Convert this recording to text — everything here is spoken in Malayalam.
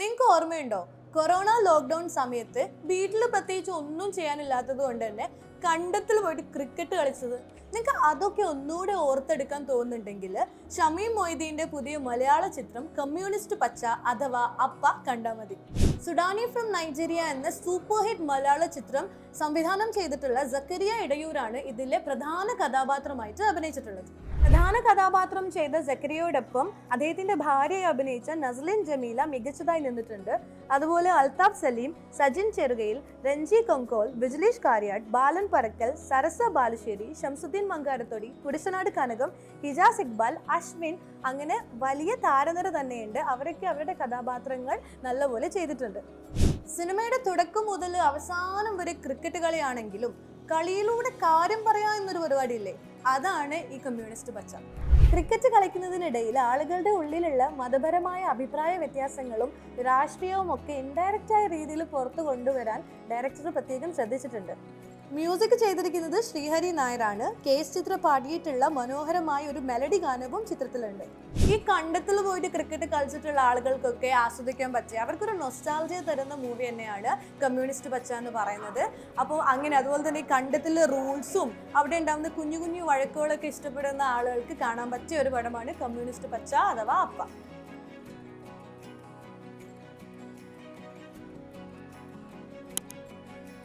നിങ്ങൾക്ക് ഓർമ്മയുണ്ടോ? കൊറോണ ലോക്ക്ഡൗൺ സമയത്ത് വീട്ടിൽ പ്രത്യേകിച്ച് ഒന്നും ചെയ്യാനില്ലാത്തത് കൊണ്ട് തന്നെ കണ്ടത്തിൽ പോയിട്ട് ക്രിക്കറ്റ് കളിച്ചത്. നിങ്ങൾക്ക് അതൊക്കെ ഒന്നുകൂടെ ഓർത്തെടുക്കാൻ തോന്നുന്നുണ്ടെങ്കിൽ ഷമീം മൊയ്തീന്റെ പുതിയ മലയാള ചിത്രം കമ്മ്യൂണിസ്റ്റ് പച്ച അഥവാ അപ്പ കണ്ടാൽ മതി. സുഡാനി ഫ്രം നൈജീരിയ എന്ന സൂപ്പർ ഹിറ്റ് മലയാള ചിത്രം സംവിധാനം ചെയ്തിട്ടുള്ള സക്കരിയ ഇടയൂരാണ് ഇതിലെ പ്രധാന കഥാപാത്രമായിട്ട് അഭിനയിച്ചിട്ടുള്ളത്. പ്രധാന കഥാപാത്രം ചെയ്ത ജക്കരിയോടൊപ്പം അദ്ദേഹത്തിന്റെ ഭാര്യയെ അഭിനയിച്ച നസ്ലിൻ ജമീല മികച്ചതായി നിന്നിട്ടുണ്ട്. അതുപോലെ അൽതാഫ് സലീം സജിൻ ചെറുകയിൽ രഞ്ജി കൊങ്കോൽ വിജിലേഷ് കാര്യാട്ട് ബാലൻ പറക്കൽ സരസ ബാലുശ്ശേരി ഷംസുദ്ദീൻ മങ്കാരത്തൊടി കുടിശനാട് കനകം ഹിജാസ് ഇക്ബാൽ അശ്വിൻ അങ്ങനെ വലിയ താരനിര തന്നെയുണ്ട്. അവരൊക്കെ അവരുടെ കഥാപാത്രങ്ങൾ നല്ലപോലെ ചെയ്തിട്ടുണ്ട്. സിനിമയുടെ തുടക്കം മുതൽ അവസാനം വരെ ക്രിക്കറ്റ് കളിയാണെങ്കിലും കളിയിലൂടെ കാര്യം പറയാ എന്നൊരു പരിപാടിയില്ലേ? അതാണ് ഈ കമ്മ്യൂണിസ്റ്റ് പച്ച. ക്രിക്കറ്റ് കളിക്കുന്നതിനിടയിൽ ആളുകളുടെ ഉള്ളിലുള്ള മതപരമായ അഭിപ്രായ വ്യത്യാസങ്ങളും രാഷ്ട്രീയവും ഒക്കെ ഇൻഡയറക്റ്റായ രീതിയിൽ പുറത്തു കൊണ്ടുവരാൻ ഡയറക്ടർ പ്രത്യേകം ശ്രദ്ധിച്ചിട്ടുണ്ട്. മ്യൂസിക് ചെയ്തിരിക്കുന്നത് ശ്രീഹരി നായരാണ്. കേസ് ചിത്ര പാടിയിട്ടുള്ള മനോഹരമായ ഒരു മെലഡി ഗാനവും ചിത്രത്തിലുണ്ട്. ഈ കണ്ടത്തിൽ പോയിട്ട് ക്രിക്കറ്റ് കളിച്ചിട്ടുള്ള ആളുകൾക്കൊക്കെ ആസ്വദിക്കാൻ പറ്റിയ അവർക്കൊരു നൊസ്റ്റാൾജിയ തരുന്ന മൂവി തന്നെയാണ് കമ്മ്യൂണിസ്റ്റ് പച്ച എന്ന് പറയുന്നത്. അപ്പോൾ അങ്ങനെ അതുപോലെ തന്നെ ഈ കണ്ടത്തിലെ റൂൾസും അവിടെ ഉണ്ടാകുന്ന കുഞ്ഞു കുഞ്ഞു വഴക്കുകളൊക്കെ ഇഷ്ടപ്പെടുന്ന ആളുകൾക്ക് കാണാൻ പറ്റിയ ഒരു പടമാണ് കമ്മ്യൂണിസ്റ്റ് പച്ച അഥവാ അപ്പ.